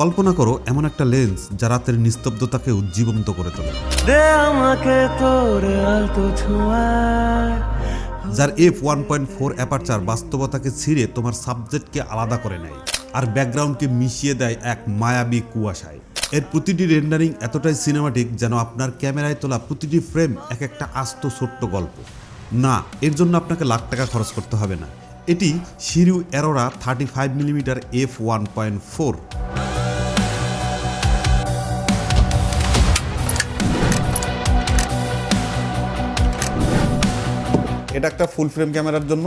কল্পনা করো এমন একটা লেন্স যা রাতের নিস্তব্ধতাকে উজ্জীবন্ত করে তোলে। যার F one point four aperture বাস্তবতাকে ছিঁড়ে তোমার সাবজেক্টকে আলাদা করে নেয় আর ব্যাকগ্রাউন্ডকে মিশিয়ে দেয় এক মায়াবী কুয়াশায়। এর প্রতিটি রেন্ডারিং এতটাই সিনেমাটিক যেন আপনার ক্যামেরায় তোলা প্রতিটি ফ্রেম এক একটা আস্ত ছোট্ট গল্প। না এর জন্য আপনাকে লাখ টাকা খরচ করতে হবে না। এটি Sirui Aurora thirty five millimetre F one point four এটা একটা ফুল ফ্রেম ক্যামেরার জন্য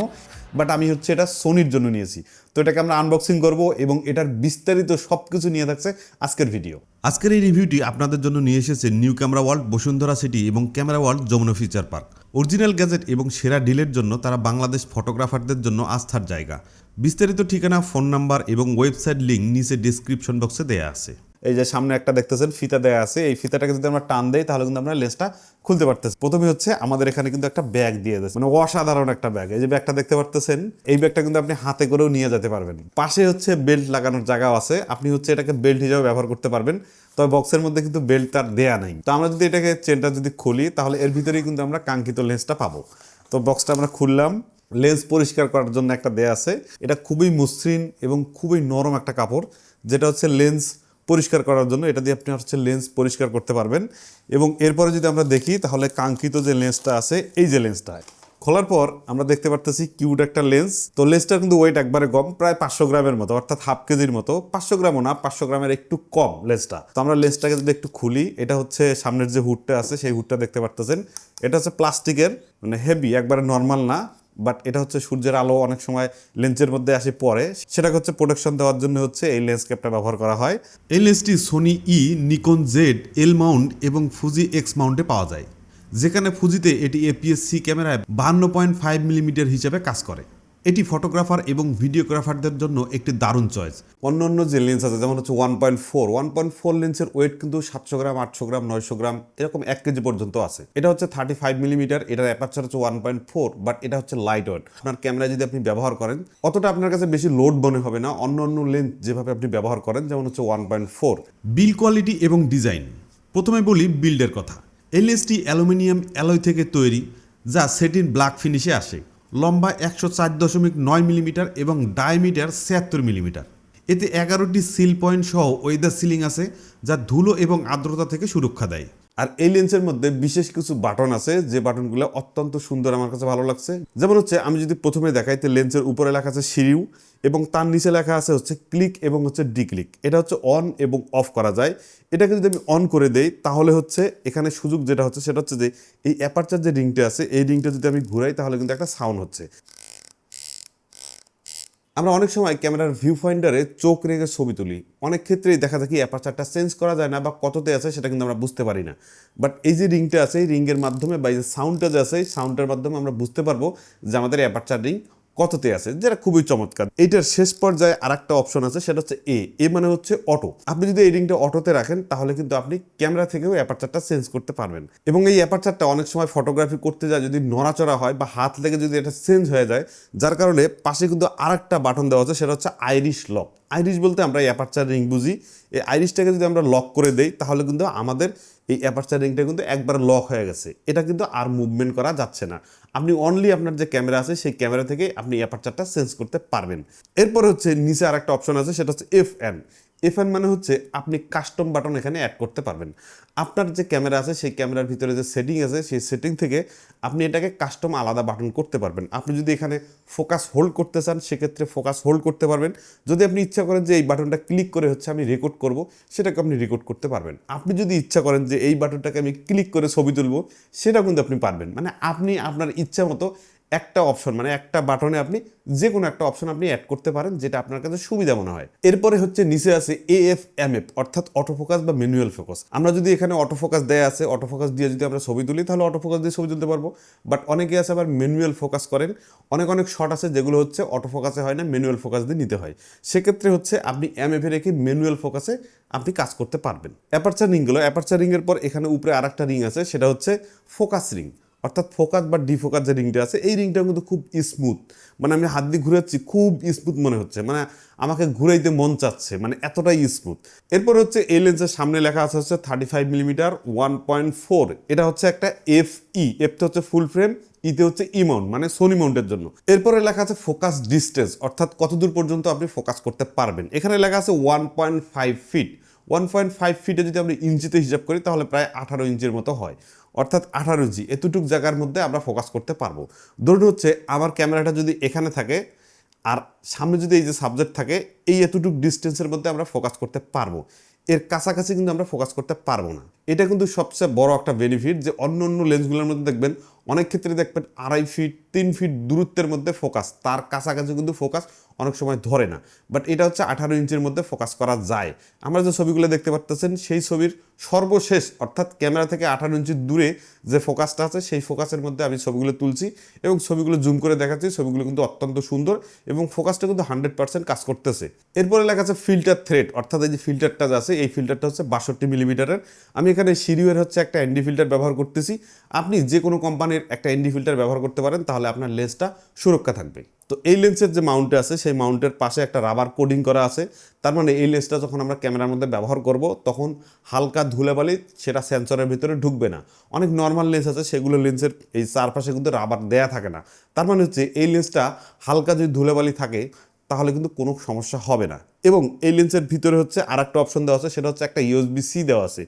বাট আমি হচ্ছে এটা সোনির জন্য নিয়েছি। তো এটাকে আমরা আনবক্সিং করব এবং এটার বিস্তারিত সব কিছু নিয়ে থাকছে আজকের ভিডিও আজকের এই রিভিউটি আপনাদের জন্য নিয়ে এসেছে new camera world Bashundhara city এবং camera world Jamuna feature park original gadget এবং সেরা ডিলের জন্য তারা বাংলাদেশ ফটোগ্রাফারদের জন্য আস্থার জায়গা। বিস্তারিত ঠিকানা ফোন নাম্বার এবং ওয়েবসাইট লিঙ্ক নিচে ডিসক্রিপশন বক্সে দেয়া আছে। এই যে সামনে একটা দেখতেছেন, ফিতা দেয়া আছে। এই ফিতাটাকে যদি আমরা টান দেই, তাহলে কিন্তু আমরা লেন্সটা খুলতে পারতেছি। প্রথমে হচ্ছে আমাদের এখানে কিন্তু একটা ব্যাগ দিয়ে দিয়েছে। মানে অসাধারণ একটা ব্যাগ। এই যে ব্যাগটা দেখতে পারতেছেন, এই ব্যাগটা কিন্তু আপনি হাতে করেও নিয়ে যেতে পারবেন। পাশে হচ্ছে বেল্ট লাগানোর জায়গাও আছে। আপনি হচ্ছে এটাকে বেল্ট হিসেবে ব্যবহার করতে পারবেন। তবে বক্সের মধ্যে কিন্তু বেল্ট তার দেয়া নাই। তো আমরা যদি এটাকে চেনটা যদি খুলি, তাহলে এর ভিতরেই কিন্তু আমরা কাঙ্ক্ষিত লেন্সটা পাবো। তো বক্সটা আমরা খুললাম। লেন্স পরিষ্কার করার জন্য একটা দেয়া আছে। এটা খুবই মসৃণ এবং খুবই নরম একটা কাপড়, যেটা হচ্ছে লেন্স পরিষ্কার করার জন্য, এটা দিয়ে আপনি হচ্ছে লেন্স পরিষ্কার করতে পারবেন। এবং এরপরে যদি আমরা দেখি, তাহলে কাঙ্ক্ষিত যে লেন্সটা আছে, এই যে লেন্সটা খোলার পর আমরা দেখতে পারতেছি কিউট একটা লেন্স তো লেন্সটার কিন্তু ওয়েট একবারে কম, প্রায় পাঁচশো গ্রামের মতো, অর্থাৎ হাফ কেজির মতো। পাঁচশো গ্রামও না, পাঁচশো গ্রামের একটু কম লেন্সটা তো আমরা লেন্সটাকে যদি একটু খুলি, এটা হচ্ছে সামনের যে হুডটা আছে, সেই হুডটা দেখতে পারতেছেন। এটা হচ্ছে প্লাস্টিকের মানে হেভি একবারে নর্মাল না। বাট এটা হচ্ছে সূর্যের আলো অনেক সময় লেন্সের মধ্যে আসে পরে সেটা হচ্ছে প্রোটেকশন দেওয়ার জন্য হচ্ছে এই লেন্স ক্যাপটা ব্যবহার করা হয়। এই লেন্সটি Sony E Nikon Z L mount এবং ফুজি এক্স মাউন্টে পাওয়া যায়। যেখানে ফুজিতে এটি এপিএসসি ক্যামেরায় বাহান্ন পয়েন্ট ফাইভ মিলিমিটার হিসেবে কাজ করে। এটি ফটোগ্রাফার এবং ভিডিওগ্রাফারদের জন্য একটি দারুণ চয়েস। অন্য অন্য যে লেন্স আছে যেমন হচ্ছে one point four one point four লেন্সের ওয়েট কিন্তু সাতশো গ্রাম আটশো গ্রাম নয়শো গ্রাম এরকম এক কেজি পর্যন্ত আছে। এটা হচ্ছে থার্টি ফাইভ মিলিমিটার এটার অ্যাপারচার হচ্ছে ওয়ান পয়েন্ট ফোর বাট এটা হচ্ছে লাইট ওয়েট আপনার ক্যামেরা যদি আপনি ব্যবহার করেন অতটা আপনার কাছে বেশি লোড মনে হবে না অন্য অন্য লেন্স যেভাবে আপনি ব্যবহার করেন যেমন হচ্ছে one point four build quality এবং ডিজাইন প্রথমে বলি বিল্ডের কথা। এই লেন্সটি অ্যালুমিনিয়াম অ্যালয় থেকে তৈরি যা সেটিন ব্ল্যাক ফিনিশে আসে। লম্বা একশো চার দশমিক নয় মিলিমিটার এবং ডায়ামিটার ছিয়াত্তর মিলিমিটার। এতে এগারোটি সিল পয়েন্ট সহ ওয়েদার সিলিং আছে, যা ধুলো এবং আর্দ্রতা থেকে সুরক্ষা দেয়। আর এই লেন্সের মধ্যে বিশেষ কিছু বাটন আছে, যে বাটনগুলো অত্যন্ত সুন্দর আমার কাছে ভালো লাগছে। যেমন হচ্ছে, আমি যদি প্রথমে দেখাই, তো লেন্সের উপরে লেখা আছে সিরিউ এবং তার নিচে লেখা আছে হচ্ছে ক্লিক এবং হচ্ছে ডিক্লিক এটা হচ্ছে অন এবং অফ করা যায়। এটাকে যদি আমি অন করে দেই, তাহলে হচ্ছে এখানে সুযোগ যেটা হচ্ছে, সেটা হচ্ছে যে এই অ্যাপারচার যে রিংটা আছে, এই রিংটা যদি আমি ঘুরাই, তাহলে কিন্তু একটা সাউন্ড হচ্ছে। আমরা অনেক সময় ক্যামেরার ভিউ ফাইন্ডারে চোখ রেখে ছবি তুলি। অনেক ক্ষেত্রেই দেখা যায় কি অ্যাপারচারটা চেঞ্জ করা যায় না বা কততে আছে সেটা কিন্তু আমরা বুঝতে পারি না। বাট এই যে রিংটা আছে, এই রিংয়ের মাধ্যমে বা এই যে সাউন্ডটা যে আছে, এই সাউন্ডের মাধ্যমে আমরা বুঝতে পারব যে আমাদের অ্যাপারচার রিং কততে আছে, যেটা খুবই চমৎকার। এইটার শেষ পর্যায়ে আর একটা অপশন আছে, সেটা হচ্ছে এ এ মানে হচ্ছে অটো আপনি যদি এই রিংটা অটোতে রাখেন, তাহলে কিন্তু আপনি ক্যামেরা থেকেও অ্যাপারচারটা চেঞ্জ করতে পারবেন। এবং এই অ্যাপারচারটা অনেক সময় ফটোগ্রাফি করতে যায়, যদি নড়াচড়া হয় বা হাত লেগে যদি এটা চেঞ্জ হয়ে যায়, যার কারণে পাশে কিন্তু আরেকটা বাটন দেওয়া আছে, সেটা হচ্ছে আইরিশ লক আইরিশ বলতে আমরা অ্যাপারচার রিং বুঝি। এই আইরিশটাকে যদি আমরা লক করে দেই, তাহলে কিন্তু আমাদের এই অ্যাপারচার রিংটা কিন্তু একবার লক হয়ে গেছে। এটা কিন্তু আর মুভমেন্ট করা যাচ্ছে না। আপনি অনলি আপনার যে ক্যামেরা আছে, সেই ক্যামেরা থেকে আপনি অ্যাপারচারটা চেঞ্জ করতে পারবেন। এরপর হচ্ছে নিচে আর একটা অপশন আছে, সেটা হচ্ছে এফ এন এফ এন মানে হচ্ছে আপনি কাস্টম বাটন এখানে অ্যাড করতে পারবেন। আপনার যে ক্যামেরা আছে, সেই ক্যামেরার ভিতরে যে সেটিং আছে, সেই সেটিং থেকে আপনি এটাকে কাস্টম আলাদা বাটন করতে পারবেন। আপনি যদি এখানে ফোকাস হোল্ড করতে চান, সেক্ষেত্রে ফোকাস হোল্ড করতে পারবেন। যদি আপনি ইচ্ছা করেন যে এই বাটনটা ক্লিক করে হচ্ছে আমি রেকর্ড করব, সেটাকে আপনি রেকর্ড করতে পারবেন। আপনি যদি ইচ্ছা করেন যে এই বাটনটাকে আমি ক্লিক করে ছবি তুলব সেটা কিন্তু আপনি পারবেন। মানে আপনি আপনার ইচ্ছা মতো একটা অপশন মানে একটা বাটনে আপনি যে কোনো একটা অপশন আপনি অ্যাড করতে পারেন, যেটা আপনার কাছে সুবিধা মনে হয়। এরপরে হচ্ছে নিচে আছে এএফ এম এফ অর্থাৎ অটোফোকাস বা ম্যানুয়াল ফোকাস আমরা যদি এখানে অটোফোকাস দেয়া আছে অটোফোকাস দিয়ে যদি আমরা ছবি তুলি, তাহলে অটোফোকাস দিয়ে ছবি তুলতে পারব। বাট অনেকে আছে আবার ম্যানুয়াল ফোকাস করেন। অনেক অনেক শট আছে, যেগুলো হচ্ছে অটোফোকাসে হয় না ম্যানুয়াল ফোকাস দিয়ে নিতে হয়। সেক্ষেত্রে হচ্ছে আপনি এম এফে রেখে ম্যানুয়াল ফোকাসে আপনি কাজ করতে পারবেন। অ্যাপারচার রিংগুলো অ্যাপারচার রিংয়ের পর এখানে উপরে আর একটা রিং আছে, সেটা হচ্ছে ফোকাস রিং অর্থাৎ ফোকাস বা ডিফোকাস যে রিংটা আছে, এই রিংটা কিন্তু খুব স্মুথ মানে আমি হাত দিয়ে ঘুরাচ্ছি খুব স্মুথ মনে হচ্ছে। মানে আমাকে ঘুরাইতে মন চাচ্ছে মানে এতটাই স্মুথ এরপর হচ্ছে এই লেন্সের সামনে লেখা আছে হচ্ছে thirty five millimetre one point four এটা হচ্ছে একটা এফ ই এফতে হচ্ছে ফুল ফ্রেম ইতে হচ্ছে ইমাউন্ট মানে সোনি মাউন্টের জন্য। এরপরে লেখা আছে ফোকাস ডিস্টেন্স অর্থাৎ কতদূর পর্যন্ত আপনি ফোকাস করতে পারবেন। এখানে লেখা আছে one point five feet one point five ফিটে যদি আমরা ইঞ্চিতে হিসাব করি, তাহলে প্রায় আঠারো ইঞ্চির মতো হয়। অর্থাৎ আঠারো জি, এতটুক জায়গার মধ্যে আমরা ফোকাস করতে পারব। ধরুন হচ্ছে, আমার ক্যামেরাটা যদি এখানে থাকে, আর সামনে যদি এই যে সাবজেক্ট থাকে, এই এতটুকু ডিস্টেন্সের মধ্যে আমরা ফোকাস করতে পারব। এর কাছাকাছি কিন্তু আমরা ফোকাস করতে পারব না। এটা কিন্তু সবচেয়ে বড় একটা বেনিফিট যে অন্য অন্য লেন্সগুলোর মধ্যে দেখবেন, অনেক ক্ষেত্রে দেখবেন আড়াই ফিট তিন ফিট দূরত্বের মধ্যে ফোকাস তার কাছাকাছি কিন্তু ফোকাস অনেক সময় ধরে না। বাট এটা হচ্ছে আঠারো ইঞ্চির মধ্যে ফোকাস করা যায়। আমরা যে ছবিগুলো দেখতে পারতেছেন, সেই ছবির সর্বশেষ, অর্থাৎ ক্যামেরা থেকে আঠারো ইঞ্চির দূরে যে ফোকাসটা আছে, সেই ফোকাসের মধ্যে আমি ছবিগুলো তুলছি এবং ছবিগুলো জুম করে দেখাচ্ছি। ছবিগুলো কিন্তু অত্যন্ত সুন্দর এবং ফোকাসটা কিন্তু হান্ড্রেড পার্সেন্ট কাজ করতেছে। এরপরে লেখা আছে ফিল্টার থ্রেড অর্থাৎ এই যে ফিল্টারটা আছে, এই ফিল্টারটা হচ্ছে বাষট্টি মিলিমিটারের আমি এখানে সিরিওয়ের হচ্ছে একটা এনডি ফিল্টার ব্যবহার করতেছি। আপনি যে কোনো কোম্পানির একটা এনডি ফিল্টার ব্যবহার করতে পারেন, তাহলে আপনার লেন্সটা সুরক্ষা থাকবে। তো এই লেন্সের যে মাউন্টে আছে, সেই মাউন্টের পাশে একটা রাবার কোডিং করা আছে। তার মানে এই লেন্সটা যখন আমরা ক্যামেরার মধ্যে ব্যবহার করব, তখন হালকা ধুলাবালি সেটা সেন্সরের ভিতরে ঢুকবে না। অনেক নর্মাল লেন্স আছে, সেগুলো লেন্সের এই চারপাশে কিন্তু রাবার দেয়া থাকে না। তার মানে হচ্ছে এই লেন্সটা হালকা যদি ধুলাবালি থাকে, তাহলে কিন্তু কোনো সমস্যা হবে না। এবং এই লেন্সের ভিতরে হচ্ছে আর একটা অপশন দেওয়া আছে, সেটা হচ্ছে একটা ইউএসবি সি দেওয়া আছে।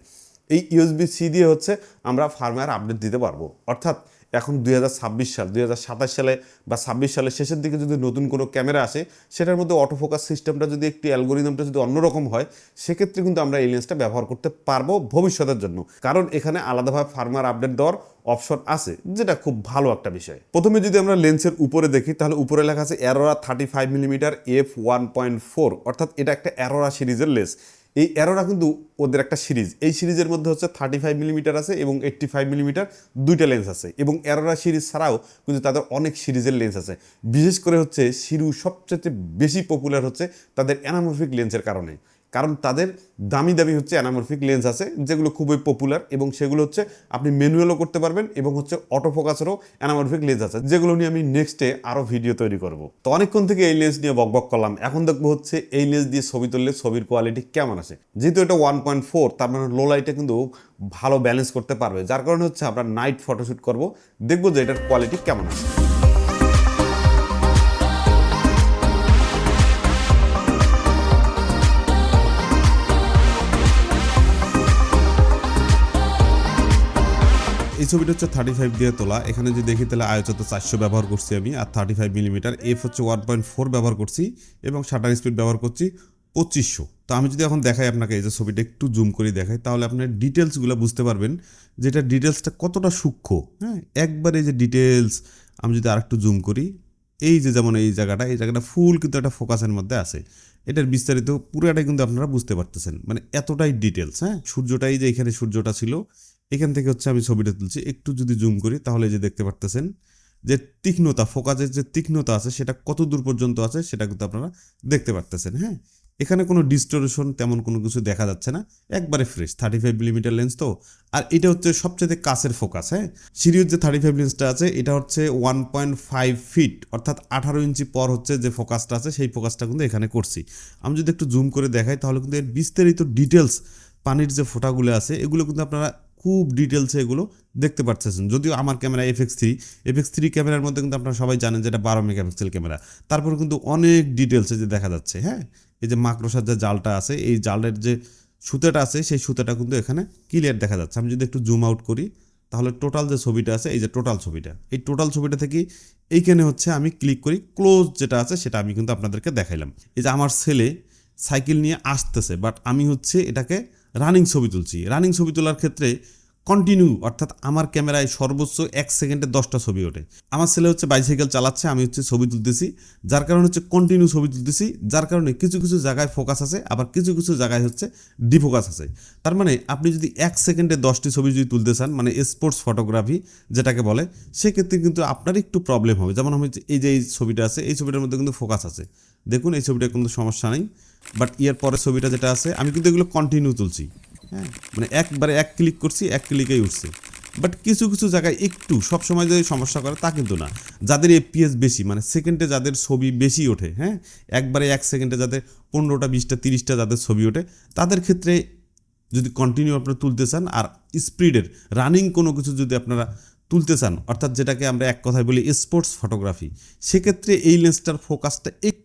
এই ইউএসবি সি দিয়ে হচ্ছে আমরা ফার্মওয়্যার আপডেট দিতে পারব। অর্থাৎ এখন দুই হাজার ছাব্বিশ সাল, দুই হাজার সাতাশ সালে বা ছাব্বিশ সালের শেষের দিকে যদি নতুন কোনো ক্যামেরা আসে, সেটার মধ্যে অটোফোকাস সিস্টেমটা যদি একটি অ্যালগোরিদমটা যদি অন্যরকম হয়, সেক্ষেত্রে কিন্তু আমরা এই লেন্সটা ব্যবহার করতে পারব ভবিষ্যতের জন্য। কারণ এখানে আলাদাভাবে ফার্মার আপডেট দেওয়ার অপশন আছে, যেটা খুব ভালো একটা বিষয়। প্রথমে যদি আমরা লেন্সের উপরে দেখি, তাহলে উপরে লেখা আছে Aurora thirty five millimetre F one point four অর্থাৎ এটা একটা অ্যারোরা সিরিজের লেন্স এই অ্যারোরা কিন্তু ওদের একটা সিরিজ। এই সিরিজের মধ্যে হচ্ছে থার্টি ফাইভ মিলিমিটার আছে এবং এইট্টি ফাইভ মিলিমিটার দুইটা লেন্স আছে এবং অ্যারোরা সিরিজ ছাড়াও কিন্তু তাদের অনেক সিরিজের লেন্স আছে। বিশেষ করে হচ্ছে সিরু সবচেয়ে বেশি পপুলার হচ্ছে তাদের অ্যানামোফিক লেন্সের কারণে। কারণ তাদের দামি দামি হচ্ছে অ্যানামরফিক লেন্স আছে, যেগুলো খুবই পপুলার এবং সেগুলো হচ্ছে আপনি ম্যানুয়ালও করতে পারবেন এবং হচ্ছে অটো ফোকাসেরও অ্যানামরফিক লেন্স আছে, যেগুলো নিয়ে আমি নেক্সটে আরও ভিডিও তৈরি করব। তো অনেকক্ষণ থেকে এই লেন্স নিয়ে বকবক করলাম, এখন দেখব হচ্ছে এই লেন্স দিয়ে ছবি তুললে ছবির কোয়ালিটি কেমন আছে। যেহেতু এটা ওয়ান পয়েন্ট ফোর তার মানে লো লাইটে কিন্তু ভালো ব্যালেন্স করতে পারবে, যার কারণে হচ্ছে আমরা নাইট ফটোশ্যুট করব, দেখব যে এটার কোয়ালিটি কেমন আছে। এই ছবিটা হচ্ছে থার্টি ফাইভ দিয়ে তোলা। এখানে যদি দেখি তাহলে আয়োচত চারশো ব্যবহার করছি আমি, আর থার্টি ফাইভ মিলিমিটার এফ হচ্ছে ওয়ান পয়েন্ট ফোর ব্যবহার করছি এবং শাটার স্পিড ব্যবহার করছি পঁচিশশো। তো আমি যদি এখন দেখাই আপনাকে, এই যে ছবিটা একটু জুম করে দেখাই, তাহলে আপনার ডিটেলসগুলো বুঝতে পারবেন যে এটা ডিটেলসটা কতটা সূক্ষ্ম। হ্যাঁ একবার এই যে ডিটেলস আমি যদি আরেকটু জুম করি, এই যে যেমন এই জায়গাটা এই জায়গাটা ফুল কিন্তু একটা ফোকাসের মধ্যে আছে। এটার বিস্তারিত পুরোটাই কিন্তু আপনারা বুঝতে পারতেছেন। মানে এতটাই ডিটেলস হ্যাঁ সূর্যটাই যে এখানে সূর্যটা ছিল এখান থেকে হচ্ছে আমি ছবিটা তুলছি। একটু যদি জুম করি, তাহলে যে দেখতে পারতেছেন যে তীক্ষ্ণতা, ফোকাসের যে তীক্ষ্ণতা আছে, সেটা কত দূর পর্যন্ত আছে, সেটা কিন্তু আপনারা দেখতে পারতেছেন হ্যাঁ? এখানে কোনো ডিস্টোরেশন তেমন কোনো কিছু দেখা যাচ্ছে না। একবারে fresh thirty five millimetre lens তো। আর এটা হচ্ছে সবচেয়ে কাছের ফোকাস হ্যাঁ? সিরিয়াস যে থার্টি ফাইভ লেন্সটা আছে, এটা হচ্ছে ওয়ান পয়েন্ট ফাইভ ফিট অর্থাৎ আঠারো ইঞ্চি পর হচ্ছে যে ফোকাসটা আছে, সেই ফোকাসটা কিন্তু এখানে করছি। আমি যদি একটু জুম করে দেখাই, তাহলে কিন্তু এর বিস্তারিত ডিটেলস পানির যে ফোঁটাগুলো আছে, এগুলো কিন্তু আপনারা খুব ডিটেলসে এগুলো দেখতে পাচ্ছেন যদিও আমার camera F X three F X three ক্যামেরার মধ্যে কিন্তু আপনারা সবাই জানেন যে এটা বারো মেগাপিক্সেল ক্যামেরা। তারপরে কিন্তু অনেক ডিটেলসে যে দেখা যাচ্ছে হ্যাঁ? এই যে মাকড়সার যে জালটা আছে, এই জালের যে সুতাটা আছে, সেই সুতাটা কিন্তু এখানে ক্লিয়ার দেখা যাচ্ছে। আমি যদি একটু জুম আউট করি, তাহলে টোটাল যে ছবিটা আছে, এই যে টোটাল ছবিটা, এই টোটাল ছবিটা থেকে এইখানে হচ্ছে আমি ক্লিক করি ক্লোজ যেটা আছে, সেটা আমি কিন্তু আপনাদেরকে দেখাইলাম। এই যে আমার ছেলে সাইকেল নিয়ে আসতেছে বাট আমি হচ্ছে এটাকে রানিং ছবি তুলছি। রানিং ছবি তোলার ক্ষেত্রে কন্টিনিউ অর্থাৎ আমার ক্যামেরায় সর্বোচ্চ এক সেকেন্ডে দশটা ছবি ওঠে। আমার ছেলে হচ্ছে বাইসাইকেল চালাচ্ছে, আমি হচ্ছে ছবি তুলতেছি, যার কারণে হচ্ছে কন্টিনিউ ছবি তুলতেছি, যার কারণে কিছু কিছু জায়গায় ফোকাস আছে, আবার কিছু কিছু জায়গায় হচ্ছে ডিফোকাস আছে। তার মানে আপনি যদি এক সেকেন্ডে দশটি ছবি যদি তুলতে চান মানে স্পোর্টস ফটোগ্রাফি যেটাকে বলে, সেক্ষেত্রে কিন্তু আপনার একটু প্রবলেম হবে। যেমন আমি এই যে এই ছবিটা আছে, এই ছবিটার মধ্যে কিন্তু ফোকাস আছে। দেখুন, এই ছবিটার কোনো সমস্যা নেই। বাট ইয়ার পরের ছবিটা যেটা আছে, আমি কিন্তু এগুলো কন্টিনিউ তুলছি। হ্যাঁ? মানে একবারে এক ক্লিক করছি, এক ক্লিকেই উঠছে। বাট কিছু কিছু জায়গায় একটু, সবসময় যে সমস্যা করে তা কিন্তু না। যাদের এফপিএস বেশি মানে সেকেন্ডে যাদের ছবি বেশি ওঠে হ্যাঁ? একবারে এক সেকেন্ডে যাদের পনেরোটা, বিশটা, তিরিশটা যাদের ছবি ওঠে, তাদের ক্ষেত্রে যদি কন্টিনিউ আপনারা তুলতে চান, আর স্পিডের রানিং কোনো কিছু যদি আপনারা তুলতে চান, অর্থাৎ যেটাকে আমরা এক কথায় বলি স্পোর্টস ফটোগ্রাফি সেক্ষেত্রে এই লেন্সটার ফোকাসটা একটু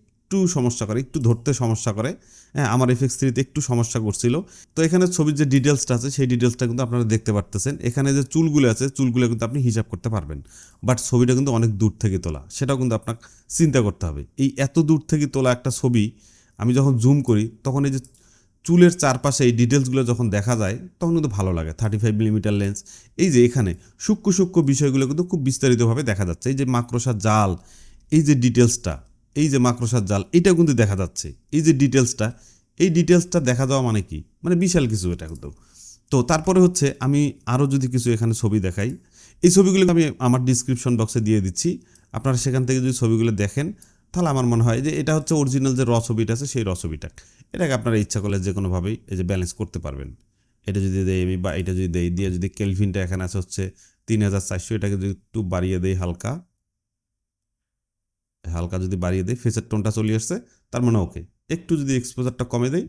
সমস্যা করে, একটু ধরতে সমস্যা করে। হ্যাঁ আমার এফএক্স থ্রিতে একটু সমস্যা করছিল। তো এখানে ছবির যে ডিটেলসটা আছে, সেই ডিটেলসটা কিন্তু আপনারা দেখতে পারতেছেন। এখানে যে চুলগুলো আছে, চুলগুলো কিন্তু আপনি হিসাব করতে পারবেন। বাট ছবিটা কিন্তু অনেক দূর থেকে তোলা। সেটাও কিন্তু আপনাকে চিন্তা করতে হবে। এই এত দূর থেকে তোলা একটা ছবি, আমি যখন জুম করি, তখন এই যে চুলের চারপাশে এই ডিটেলসগুলো যখন দেখা যায়, তখন কিন্তু ভালো লাগে। থার্টি ফাইভ মিলিমিটার লেন্স এই যে এখানে সূক্ষ্ম সূক্ষ্ম বিষয়গুলো কিন্তু খুব বিস্তারিতভাবে দেখা যাচ্ছে। এই যে মাকড়সার জাল, এই যে ডিটেলসটা এই যে মাকড়সার জাল এটাও কিন্তু দেখা যাচ্ছে। এই যে ডিটেলসটা এই ডিটেলসটা দেখা যাওয়া মানে কি? মানে বিশাল কিছু এটা কিন্তু। তো তারপরে হচ্ছে আমি আরও যদি কিছু এখানে ছবি দেখাই, এই ছবিগুলো আমি আমার ডিসক্রিপশন বক্সে দিয়ে দিচ্ছি। আপনারা সেখান থেকে যদি ছবিগুলো দেখেন, তাহলে আমার মনে হয় যে এটা হচ্ছে অরিজিনাল যে র ছবিটা আছে, সেই র ছবিটা। এটাকে আপনারা ইচ্ছা করলে যে কোনোভাবেই এই যে ব্যালেন্স করতে পারবেন। এটা যদি দেই আমি বা এটা যদি দেই, দিয়ে যদি কেলভিনটা এখানে আছে হচ্ছে তিন হাজার চারশো, এটাকে যদি একটু বাড়িয়ে দেই হালকা। হালকা যদি বাড়িয়ে দেয় ফেসের টোনটা চলে আসছে, তার মানে ওকে একটু যদি এক্সপোজারটা কমে দেয়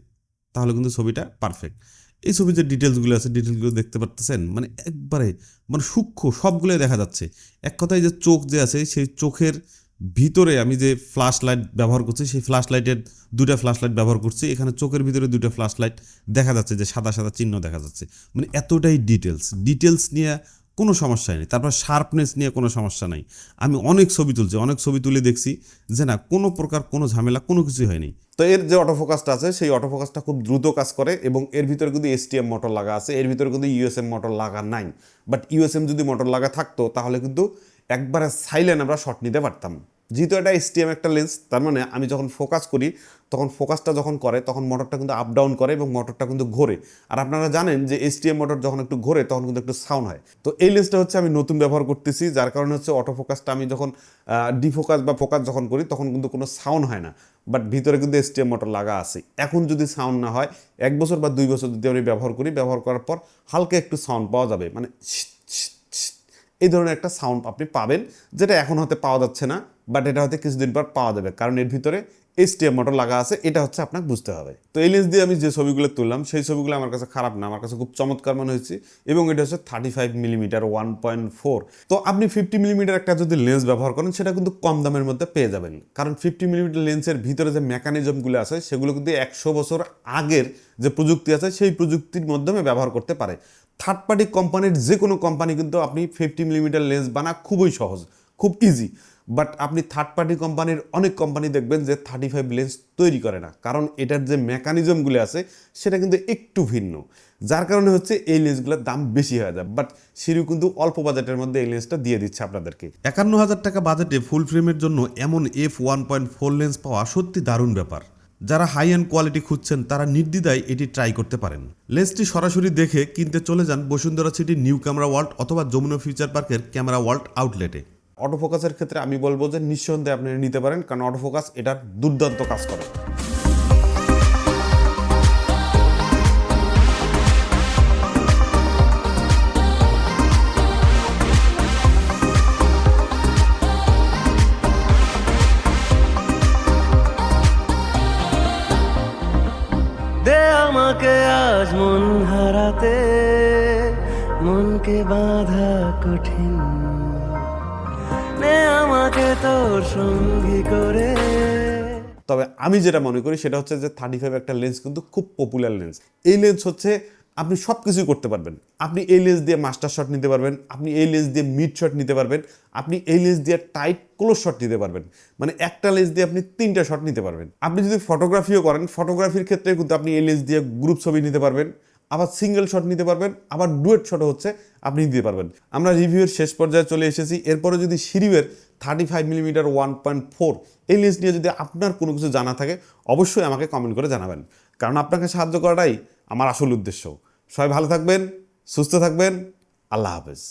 তাহলে কিন্তু ছবিটা পারফেক্ট এই ছবির যে ডিটেলসগুলো আছে ডিটেলসগুলো দেখতে পারতেছেন মানে একবারে মানে সূক্ষ্ম, সবগুলোই দেখা যাচ্ছে। এক কথায় যে চোখ যে আছে, সেই চোখের ভিতরে আমি যে ফ্ল্যাশ লাইট ব্যবহার করছি, সেই ফ্ল্যাশ লাইটের দুটা ফ্ল্যাশ লাইট ব্যবহার করছি, এখানে চোখের ভিতরে দুটো ফ্ল্যাশ লাইট দেখা যাচ্ছে, যে সাদা সাদা চিহ্ন দেখা যাচ্ছে। মানে এতটাই ডিটেলস ডিটেলস নিয়ে কোনো সমস্যা নেই। তারপর শার্পনেস নিয়ে কোনো সমস্যা নাই। আমি অনেক ছবি তুলছি, অনেক ছবি তুলে দেখছি যে না, কোনো প্রকার কোনো ঝামেলা, কোনো কিছুই হয়নি। তো এর যে অটোফোকাসটা আছে, সেই অটোফোকাসটা খুব দ্রুত কাজ করে এবং এর ভিতরে কিন্তু এসটিএম মোটর লাগা আছে, এর ভিতরে কিন্তু ইউএসএম মোটর লাগা নাই। বাট ইউএসএম যদি মোটর লাগা থাকতো, তাহলে কিন্তু একবারে সাইলেন্ট আমরা শট নিতে পারতাম। যেহেতু এটা এসটিএম একটা লেন্স তার মানে আমি যখন ফোকাস করি, তখন ফোকাসটা যখন করে, তখন মোটরটা কিন্তু আপ ডাউন করে এবং মোটরটা কিন্তু ঘোরে। আর আপনারা জানেন যে এসটিএম মোটর যখন একটু ঘোরে, তখন কিন্তু একটু সাউন্ড হয়। তো এই লেন্সটা হচ্ছে আমি নতুন ব্যবহার করতেছি, যার কারণে হচ্ছে অটো ফোকাসটা আমি যখন ডিফোকাস বা ফোকাস যখন করি, তখন কিন্তু কোনো সাউন্ড হয় না। বাট ভিতরে কিন্তু এসটিএম মোটর লাগা আছে। এখন যদি সাউন্ড না হয়, এক বছর বা দুই বছর যদি আমি ব্যবহার করি, ব্যবহার করার পর হালকা একটু সাউন্ড পাওয়া যাবে। মানে এই ধরনের একটা সাউন্ড আপনি পাবেন, যেটা এখন হতে পাওয়া যাচ্ছে না। বাট এটা হয়তো কিছুদিন পর পাওয়া যাবে, কারণ এর ভিতরে এসটিএম মোটর লাগা আছে, এটা হচ্ছে আপনাকে বুঝতে হবে। তো এই লেন্স দিয়ে আমি যে ছবিগুলো তুললাম, সেই ছবিগুলো আমার কাছে খারাপ না, আমার কাছে খুব চমৎকার মনে হয়েছে এবং এটা হচ্ছে thirty five millimetre one point four তো আপনি ফিফটি মিলিমিটার একটা যদি লেন্স ব্যবহার করেন, সেটা কিন্তু কম দামের মধ্যে পেয়ে যাবেন। কারণ ফিফটি মিলিমিটার লেন্সের ভিতরে যে মেকানিজমগুলো আছে, সেগুলো কিন্তু একশো বছর আগের যে প্রযুক্তি আছে, সেই প্রযুক্তির মাধ্যমে ব্যবহার করতে পারে। থার্ড পার্টি কোম্পানির যে কোনো কোম্পানি কিন্তু আপনি ফিফটি মিলিমিটার লেন্স বানা খুবই সহজ, খুব ইজি বাট আপনি থার্ড পার্টি কোম্পানির অনেক কোম্পানি দেখবেন যে থার্টি ফাইভ লেন্স তৈরি করে না। কারণ এটার যে মেকানিজমগুলো আছে, সেটা কিন্তু একটু ভিন্ন। যার কারণে হচ্ছে এই লেন্সগুলোর দাম বেশি হয়ে যায়। বাট সিরিউ কিন্তু অল্প বাজেটের মধ্যে এই লেন্সটা দিয়ে দিচ্ছে আপনাদেরকে। একান্ন হাজার টাকা বাজেটে ফুল ফ্রেমের জন্য এমন F one point four lens পাওয়া সত্যি দারুণ ব্যাপার। যারা হাই অ্যান্ড কোয়ালিটি খুঁজছেন, তারা নির্দ্বিধায় এটি ট্রাই করতে পারেন। লেন্সটি সরাসরি দেখে কিনতে চলে যান Bashundhara city new camera world অথবা যমুনা ফিউচার পার্কের ক্যামেরা ওয়ার্ল্ড আউটলেটে অটোফোকাসের ক্ষেত্রে আমি বলব যে নিঃসন্দেহে আপনি নিতে পারেন, কারণ অটোফোকাস এটার দুর্দান্ত কাজ করে। আমাকে আজ মন হারাতে, মনকে বাঁধা কঠিন। আমাকে তোর সঙ্গী করে। তবে আমি যেটা মনে করি সেটা হচ্ছে যে থার্টি ফাইভ একটা লেন্স কিন্তু খুব পপুলার লেন্স এই লেন্স হচ্ছে আপনি সব কিছুই করতে পারবেন। আপনি এই লেন্স দিয়ে মাস্টার শট নিতে পারবেন, আপনি এই লেন্স দিয়ে মিড শট নিতে পারবেন, আপনি এই লেন্স দিয়ে টাইট ক্লোজ শট নিতে পারবেন। মানে একটা লেন্স দিয়ে আপনি তিনটা শট নিতে পারবেন। আপনি যদি ফটোগ্রাফিও করেন ফটোগ্রাফির ক্ষেত্রে কিন্তু আপনি এই লেন্স দিয়ে গ্রুপ ছবি নিতে পারবেন। আবার সিঙ্গেল শট নিতে পারবেন, আবার ডুয়েট শটও হচ্ছে আপনি নিতে পারবেন। আমরা রিভিউয়ের শেষ পর্যায়ে চলে এসেছি, এরপরে যদি সিরিভের thirty five millimetre one point four এই লেন্স নিয়ে যদি আপনার কোনো কিছু জানা থাকে, অবশ্যই আমাকে কমেন্ট করে জানাবেন। কারণ আপনাকে সাহায্য করাটাই আমার আসল উদ্দেশ্য। সবাই ভালো থাকবেন, সুস্থ থাকবেন, আল্লাহ হাফেজ।